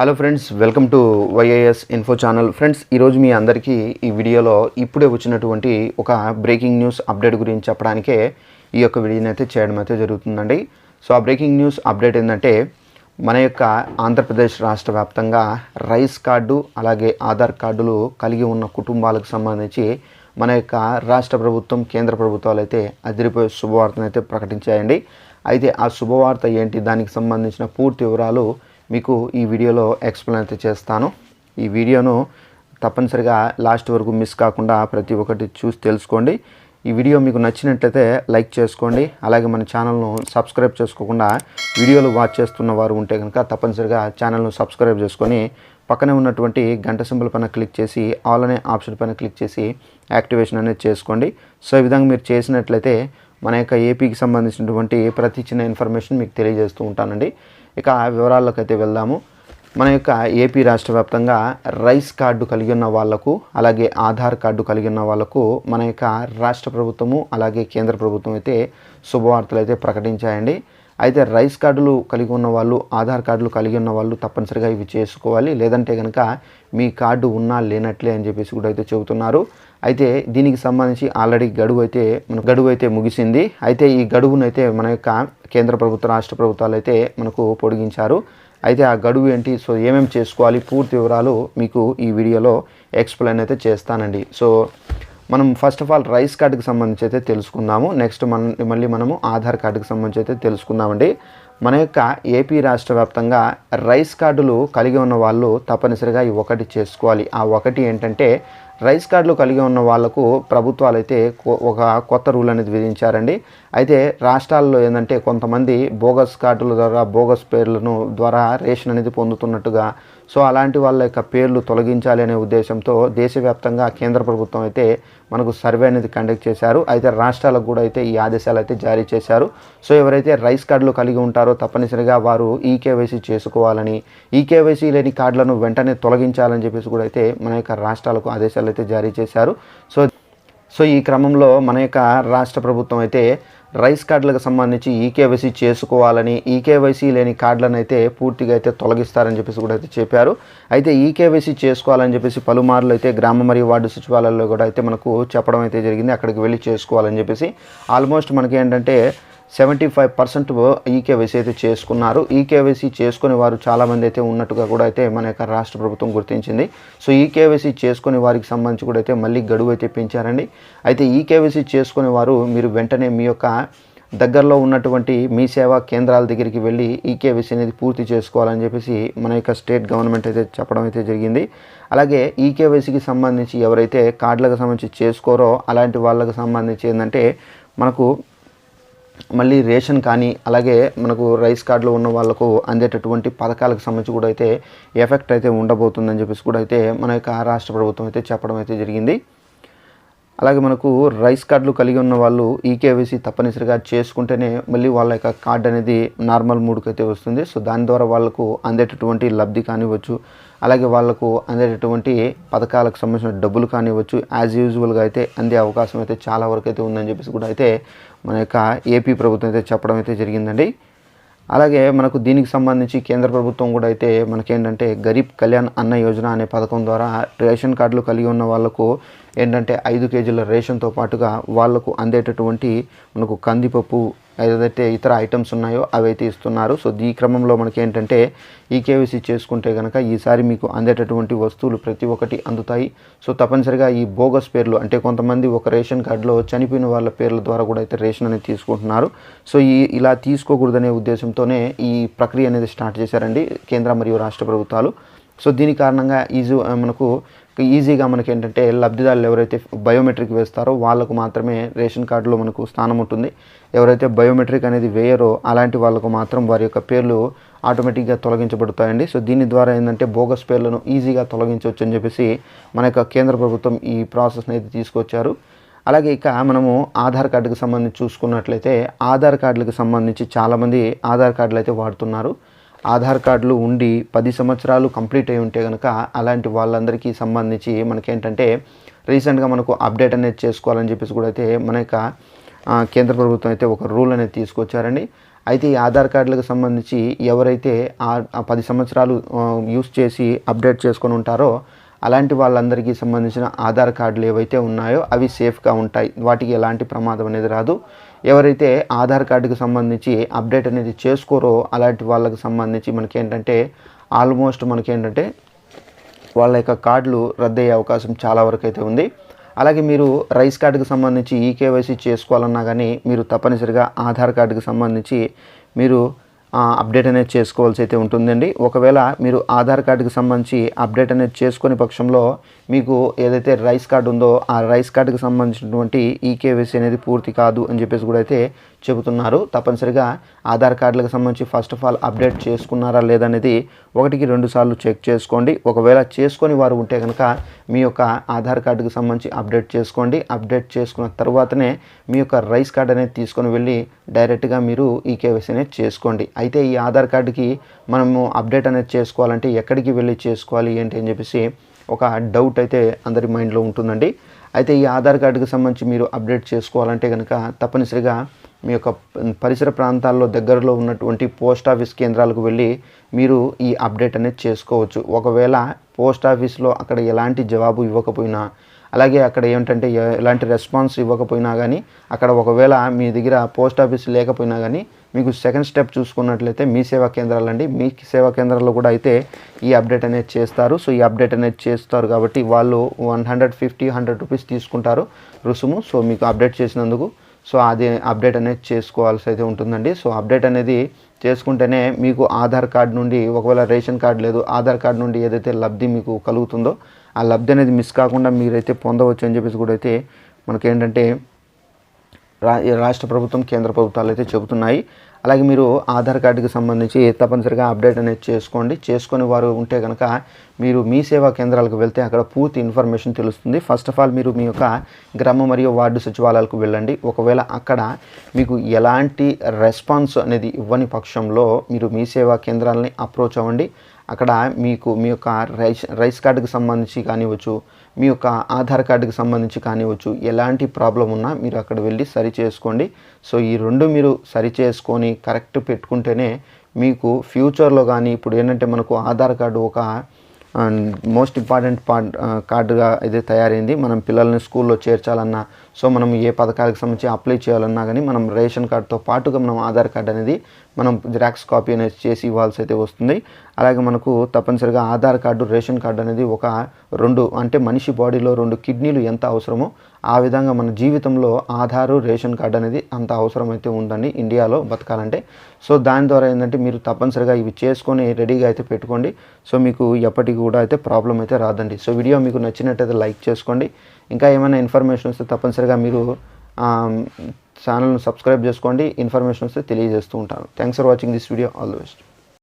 Hello friends welcome to YAS info channel friends ఈరోజు మీ అందరికీ ఈ వీడియోలో ఇప్పుడే వచ్చినటువంటి ఒక బ్రేకింగ్ న్యూస్ అప్డేట్ గురించి చెప్పడానికే ఈ యొక్క వీడియోని అయితే చేయడం అయితే జరుగుతుందండి. సో ఆ బ్రేకింగ్ న్యూస్ అప్డేట్ ఏంటంటే మన యొక్క ఆంధ్రప్రదేశ్ రాష్ట్ర వ్యాప్తంగా రైస్ కార్డు అలాగే ఆధార్ కార్డులు కలిగి ఉన్న కుటుంబాలకు సంబంధించి మన యొక్క రాష్ట్ర ప్రభుత్వం కేంద్ర ప్రభుత్వాలు అయితే అదిరిపోయే శుభవార్తను అయితే ప్రకటించాయండి. అయితే ఆ శుభవార్త ఏంటి? దానికి సంబంధించిన పూర్తి వివరాలు మీకు ఈ వీడియోలో ఎక్స్ప్లెయిన్ అయితే చేస్తాను. ఈ వీడియోను తప్పనిసరిగా లాస్ట్ వరకు మిస్ కాకుండా ప్రతి ఒక్కటి చూసి తెలుసుకోండి. ఈ వీడియో మీకు నచ్చినట్లయితే లైక్ చేసుకోండి. అలాగే మన ఛానల్ను సబ్స్క్రైబ్ చేసుకోకుండా వీడియోలు వాచ్ చేస్తున్న వారు ఉంటే కనుక తప్పనిసరిగా ఛానల్ను సబ్స్క్రైబ్ చేసుకొని పక్కనే ఉన్నటువంటి గంట సింబల్ పైన క్లిక్ చేసి ఆల్ అనే ఆప్షన్ పైన క్లిక్ చేసి యాక్టివేషన్ అనేది చేసుకోండి. సో ఈ విధంగా మీరు చేసినట్లయితే మన యొక్క ఏపీకి సంబంధించినటువంటి ప్రతి చిన్న ఇన్ఫర్మేషన్ మీకు తెలియజేస్తూ ఉంటానండి. ఇక ఆ వివరాల్లోకి అయితే వెళ్దాము. మన యొక్క ఏపీ రాష్ట్ర వ్యాప్తంగా రైస్ కార్డు కలిగి ఉన్న వాళ్ళకు అలాగే ఆధార్ కార్డు కలిగి ఉన్న వాళ్ళకు మన యొక్క రాష్ట్ర ప్రభుత్వము అలాగే కేంద్ర ప్రభుత్వం అయితే శుభవార్తలు అయితే ప్రకటించాయండి. అయితే రైస్ కార్డులు కలిగి ఉన్న వాళ్ళు ఆధార్ కార్డులు కలిగి ఉన్న వాళ్ళు తప్పనిసరిగా ఇవి చేసుకోవాలి. లేదంటే కనుక మీ కార్డు ఉన్నా లేనట్లే అని చెప్పేసి కూడా అయితే చెబుతున్నారు. అయితే దీనికి సంబంధించి ఆల్రెడీ గడువు అయితే మన గడువు అయితే ముగిసింది. అయితే ఈ గడువునైతే మన యొక్క కేంద్ర ప్రభుత్వ రాష్ట్ర ప్రభుత్వాలు అయితే మనకు పొడిగించారు. అయితే ఆ గడువు ఏంటి? సో ఏమేమి చేసుకోవాలి? పూర్తి వివరాలు మీకు ఈ వీడియోలో ఎక్స్ప్లెయిన్ అయితే చేస్తానండి. సో మనం ఫస్ట్ ఆఫ్ ఆల్ రైస్ కార్డుకి సంబంధించి అయితే తెలుసుకుందాము. నెక్స్ట్ మన మళ్ళీ మనము ఆధార్ కార్డుకి సంబంధించి అయితే తెలుసుకుందామండి. మన యొక్క ఏపీ రాష్ట్ర వ్యాప్తంగా రైస్ కార్డులు కలిగి ఉన్న వాళ్ళు తప్పనిసరిగా ఈ ఒకటి చేసుకోవాలి. ఆ ఒకటి ఏంటంటే రైస్ కార్డులు కలిగి ఉన్న వాళ్ళకు ప్రభుత్వాలు అయితే కొ- ఒక కొత్త రూల్ అనేది విధించారండి. అయితే రాష్ట్రాల్లో ఏంటంటే కొంతమంది బోగస్ కార్డుల ద్వారా బోగస్ పేర్లను ద్వారా రేషన్ అనేది పొందుతున్నట్టుగా సో అలాంటి వాళ్ళ యొక్క పేర్లు తొలగించాలి అనే ఉద్దేశంతో దేశవ్యాప్తంగా కేంద్ర ప్రభుత్వం అయితే మనకు సర్వే అనేది కండక్ట్ చేశారు. అయితే రాష్ట్రాలకు కూడా అయితే ఈ ఆదేశాలు అయితే జారీ చేశారు. సో ఎవరైతే రైస్ కార్డులు కలిగి ఉంటారో తప్పనిసరిగా వారు ఈకేవైసీ చేసుకోవాలని ఈకేవైసీ లేని కార్డులను వెంటనే తొలగించాలని చెప్పేసి కూడా అయితే మన యొక్క రాష్ట్రాలకు ఆదేశాలు అయితే జారీ చేశారు. సో సో ఈ క్రమంలో మన యొక్క రాష్ట్ర ప్రభుత్వం అయితే రైస్ కార్డులకు సంబంధించి ఈకేవైసీ చేసుకోవాలని ఈకేవైసీ లేని కార్డులను అయితే పూర్తిగా అయితే తొలగిస్తారని చెప్పేసి కూడా అయితే చెప్పారు. అయితే ఈకేవైసీ చేసుకోవాలని చెప్పేసి పలుమార్లు అయితే గ్రామ మరియు వార్డు సచివాలయాల్లో కూడా అయితే మనకు చెప్పడం అయితే జరిగింది. అక్కడికి వెళ్ళి చేసుకోవాలని చెప్పేసి ఆల్మోస్ట్ మనకి ఏంటంటే సెవెంటీ ఫైవ్ పర్సెంట్ ఈకేవైసీ అయితే చేసుకున్నారు. ఈకేవైసీ చేసుకునే వారు చాలామంది అయితే ఉన్నట్టుగా కూడా అయితే మన యొక్క రాష్ట్ర ప్రభుత్వం గుర్తించింది. సో ఈకేవైసీ చేసుకునే వారికి సంబంధించి కూడా అయితే మళ్ళీ గడువు అయితే పెంచారండి. అయితే ఈకేవైసీ చేసుకునే వారు మీరు వెంటనే మీ యొక్క దగ్గరలో ఉన్నటువంటి మీ సేవా కేంద్రాల దగ్గరికి వెళ్ళి ఈకేవైసీ అనేది పూర్తి చేసుకోవాలని చెప్పేసి మన యొక్క స్టేట్ గవర్నమెంట్ అయితే చెప్పడం అయితే జరిగింది. అలాగే ఈకేవైసీకి సంబంధించి ఎవరైతే కార్డులకు సంబంధించి చేసుకోరో అలాంటి వాళ్ళకి సంబంధించి ఏంటంటే మనకు మళ్ళీ రేషన్ కానీ అలాగే మనకు రైస్ కార్డులో ఉన్న వాళ్ళకు అందేటటువంటి పథకాలకు సంబంధించి కూడా అయితే ఎఫెక్ట్ అయితే ఉండబోతుందని చెప్పేసి కూడా అయితే మన యొక్క రాష్ట్ర ప్రభుత్వం అయితే చెప్పడం అయితే జరిగింది. అలాగే మనకు రైస్ కార్డులు కలిగి ఉన్న వాళ్ళు ఈకేవైసీ తప్పనిసరిగా చేసుకుంటేనే మళ్ళీ వాళ్ళ యొక్క కార్డు అనేది నార్మల్ మూడ్కి అయితే వస్తుంది. సో దాని ద్వారా వాళ్ళకు అందేటటువంటి లబ్ధి కానివ్వచ్చు అలాగే వాళ్ళకు అందేటటువంటి పథకాలకు సంబంధించిన డబ్బులు కానివ్వచ్చు యాజ్ యూజువల్గా అయితే అందే అవకాశం అయితే చాలా వరకు అయితే ఉందని చెప్పేసి కూడా అయితే మన యొక్క ఏపీ ప్రభుత్వం అయితే చెప్పడం అయితే జరిగిందండి. అలాగే మనకు దీనికి సంబంధించి కేంద్ర ప్రభుత్వం కూడా అయితే మనకేంటంటే గరీబ్ కళ్యాణ్ అన్న యోజన అనే పథకం ద్వారా రేషన్ కార్డులు కలిగి ఉన్న వాళ్ళకు ఏంటంటే ఐదు కేజీల రేషన్తో పాటుగా వాళ్ళకు అందేటటువంటి మనకు కందిపప్పు ఏదైతే ఇతర ఐటమ్స్ ఉన్నాయో అవి అయితే ఇస్తున్నారు. సో ఈ క్రమంలో మనకి ఏంటంటే ఈ కేవీసీ చేసుకుంటే కనుక ఈసారి మీకు అందేటటువంటి వస్తువులు ప్రతి ఒక్కటి అందుతాయి. సో తప్పనిసరిగా ఈ బోగస్ పేర్లు అంటే కొంతమంది ఒక రేషన్ కార్డులో చనిపోయిన వాళ్ళ పేర్ల ద్వారా కూడా అయితే రేషన్ అనేది తీసుకుంటున్నారు. సో ఈ ఇలా తీసుకోకూడదనే ఉద్దేశంతోనే ఈ ప్రక్రియ అనేది స్టార్ట్ చేశారండి కేంద్ర మరియు రాష్ట్ర ప్రభుత్వాలు. సో దీని కారణంగా ఈజీ మనకు ఈజీగా మనకి ఏంటంటే లబ్ధిదారులు ఎవరైతే బయోమెట్రిక్ వేస్తారో వాళ్ళకు మాత్రమే రేషన్ కార్డులో మనకు స్థానం ఉంటుంది. ఎవరైతే బయోమెట్రిక్ అనేది వేయరో అలాంటి వాళ్ళకు మాత్రం వారి యొక్క పేర్లు ఆటోమేటిక్గా తొలగించబడతాయండి. సో దీని ద్వారా ఏంటంటే బోగస్ పేర్లను ఈజీగా తొలగించవచ్చు అని చెప్పేసి మన యొక్క కేంద్ర ప్రభుత్వం ఈ ప్రాసెస్ని అయితే తీసుకొచ్చారు. అలాగే ఇక మనము ఆధార్ కార్డుకి సంబంధించి చూసుకున్నట్లయితే ఆధార్ కార్డులకు సంబంధించి చాలామంది ఆధార్ కార్డులు అయితే వాడుతున్నారు. ఆధార్ కార్డులు ఉండి పది సంవత్సరాలు కంప్లీట్ అయి ఉంటే కనుక అలాంటి వాళ్ళందరికీ సంబంధించి మనకేంటంటే రీసెంట్గా మనకు అప్డేట్ అనేది చేసుకోవాలని చెప్పేసి కూడా అయితే మన యొక్క కేంద్ర ప్రభుత్వం అయితే ఒక రూల్ అనేది తీసుకొచ్చారండి. అయితే ఈ ఆధార్ కార్డులకు సంబంధించి ఎవరైతే ఆ- పది సంవత్సరాలు యూస్ చేసి అప్డేట్ చేసుకొని ఉంటారో అలాంటి వాళ్ళందరికీ సంబంధించిన ఆధార్ కార్డులు ఏవైతే ఉన్నాయో అవి సేఫ్గా ఉంటాయి. వాటికి ఎలాంటి ప్రమాదం అనేది రాదు. ఎవరైతే ఆధార్ కార్డుకి సంబంధించి అప్డేట్ అనేది చేసుకోరో అలాంటి వాళ్ళకి సంబంధించి మనకి ఏంటంటే ఆల్మోస్ట్ మనకేంటంటే వాళ్ళ యొక్క కార్డులు రద్దయ్యే అవకాశం చాలా వరకు అయితే ఉంది. అలాగే మీరు రైస్ కార్డుకి సంబంధించి ఈ కేవైసీ చేసుకోవాలన్నా కానీ మీరు తప్పనిసరిగా ఆధార్ కార్డుకి సంబంధించి మీరు అప్డేట్ అనేది చేసుకోవాల్సి అయితే ఉంటుందండి. ఒకవేళ మీరు ఆధార్ కార్డుకి సంబంధించి అప్డేట్ అనేది చేసుకునే పక్షంలో మీకు ఏదైతే రైస్ కార్డు ఉందో ఆ రైస్ కార్డుకి సంబంధించినటువంటి ఈ కేవైసీ అనేది పూర్తి కాదు అని చెప్పేసి కూడా అయితే చెబుతున్నారు. తప్పనిసరిగా ఆధార్ కార్డులకు సంబంధించి ఫస్ట్ ఆఫ్ ఆల్ అప్డేట్ చేసుకున్నారా లేదనేది ఒకటికి రెండు సార్లు చెక్ చేసుకోండి. ఒకవేళ చేసుకొని వారు ఉంటే కనుక మీ యొక్క ఆధార్ కార్డుకి సంబంధించి అప్డేట్ చేసుకోండి. అప్డేట్ చేసుకున్న తర్వాతనే మీ యొక్క రైస్ కార్డ్ అనేది తీసుకొని వెళ్ళి డైరెక్ట్గా మీరు ఈ కేవైసీ అనేది చేసుకోండి. అయితే ఈ ఆధార్ కార్డుకి మనము అప్డేట్ అనేది చేసుకోవాలంటే ఎక్కడికి వెళ్ళి చేసుకోవాలి ఏంటి అని చెప్పేసి ఒక డౌట్ అయితే అందరి మైండ్లో ఉంటుందండి. అయితే ఈ ఆధార్ కార్డుకి సంబంధించి మీరు అప్డేట్ చేసుకోవాలంటే కనుక తప్పనిసరిగా మీ యొక్క పరిసర ప్రాంతాల్లో దగ్గరలో ఉన్నటువంటి పోస్ట్ ఆఫీస్ కేంద్రాలకు వెళ్ళి మీరు ఈ అప్డేట్ అనేది చేసుకోవచ్చు. ఒకవేళ పోస్ట్ ఆఫీస్లో అక్కడ ఎలాంటి జవాబు ఇవ్వకపోయినా అలాగే అక్కడ ఏమిటంటే ఎలాంటి రెస్పాన్స్ ఇవ్వకపోయినా కానీ అక్కడ ఒకవేళ మీ దగ్గర పోస్ట్ ఆఫీస్ లేకపోయినా కానీ మీకు సెకండ్ స్టెప్ చూసుకున్నట్లయితే మీ సేవా కేంద్రాలండి. మీ సేవా కేంద్రాల్లో కూడా అయితే ఈ అప్డేట్ అనేది చేస్తారు. సో ఈ అప్డేట్ అనేది చేస్తారు కాబట్టి వాళ్ళు one hundred fifty hundred rupees తీసుకుంటారు రుసుము. సో మీకు అప్డేట్ చేసినందుకు. సో అది అప్డేట్ అనేది చేసుకోవాల్సి అయితే ఉంటుందండి. సో అప్డేట్ అనేది చేసుకుంటేనే మీకు ఆధార్ కార్డు నుండి ఒకవేళ రేషన్ కార్డు లేదు ఆధార్ కార్డు నుండి ఏదైతే లబ్ధి మీకు కలుగుతుందో ఆ లబ్ధి అనేది మిస్ కాకుండా మీరైతే పొందవచ్చు అని చెప్పేసి కూడా అయితే మనకేంటంటే రా రాష్ట్ర ప్రభుత్వం కేంద్ర ప్రభుత్వాలు అయితే చెబుతున్నాయి. అలాగే మీరు ఆధార్ కార్డుకి సంబంధించి తప్పనిసరిగా అప్డేట్ అనేది చేసుకోండి. చేసుకొని వారు ఉంటే కనుక మీరు మీ సేవా కేంద్రాలకు వెళ్తే అక్కడ పూర్తి ఇన్ఫర్మేషన్ తెలుస్తుంది. ఫస్ట్ ఆఫ్ ఆల్ మీరు మీ యొక్క గ్రామ మరియు వార్డు సచివాలయాలకు వెళ్ళండి. ఒకవేళ అక్కడ మీకు ఎలాంటి రెస్పాన్స్ అనేది ఇవ్వని పక్షంలో మీరు మీ సేవా కేంద్రాలని అప్రోచ్ అవ్వండి. అక్కడ మీకు మీ యొక్క రైస్ రైస్ కార్డుకి సంబంధించి కానివ్వచ్చు మీ యొక్క ఆధార్ కార్డుకి సంబంధించి కానివ్వచ్చు ఎలాంటి ప్రాబ్లం ఉన్నా మీరు అక్కడ వెళ్ళి సరి చేసుకోండి. సో ఈ రెండు మీరు సరి చేసుకొని కరెక్ట్ పెట్టుకుంటేనే మీకు ఫ్యూచర్లో కానీ ఇప్పుడు ఏంటంటే మనకు ఆధార్ కార్డు ఒక మోస్ట్ ఇంపార్టెంట్ పార్ట్ కార్డుగా అయితే తయారైంది. మనం పిల్లల్ని స్కూల్లో చేర్చాలన్నా సో మనం ఏ పథకాలకు సంబంధించి అప్లై చేయాలన్నా కానీ మనం రేషన్ కార్డుతో పాటుగా మనం ఆధార్ కార్డు అనేది మనం జిరాక్స్ కాపీ అనేది చేసి ఇవ్వాల్సి అయితే వస్తుంది. అలాగే మనకు తప్పనిసరిగా ఆధార్ కార్డు రేషన్ కార్డు అనేది ఒక రెండు అంటే మనిషి బాడీలో రెండు కిడ్నీలు ఎంత అవసరమో ఆ విధంగా మన జీవితంలో ఆధారు రేషన్ కార్డు అనేది అంత అవసరమైతే ఉందండి ఇండియాలో బతకాలంటే. సో దాని ద్వారా ఏంటంటే మీరు తప్పనిసరిగా ఇవి చేసుకొని రెడీగా అయితే పెట్టుకోండి. సో మీకు ఎప్పటికి కూడా అయితే ప్రాబ్లం అయితే రాదండి. సో వీడియో మీకు నచ్చినట్టయితే లైక్ చేసుకోండి. ఇంకా ఏమైనా ఇన్ఫర్మేషన్ వస్తే తప్పనిసరిగా మీరు ఛానల్ను సబ్స్క్రైబ్ చేసుకోండి. ఇన్ఫర్మేషన్ వస్తే తెలియజేస్తూ ఉంటాను. Thanks for watching this video. All the best.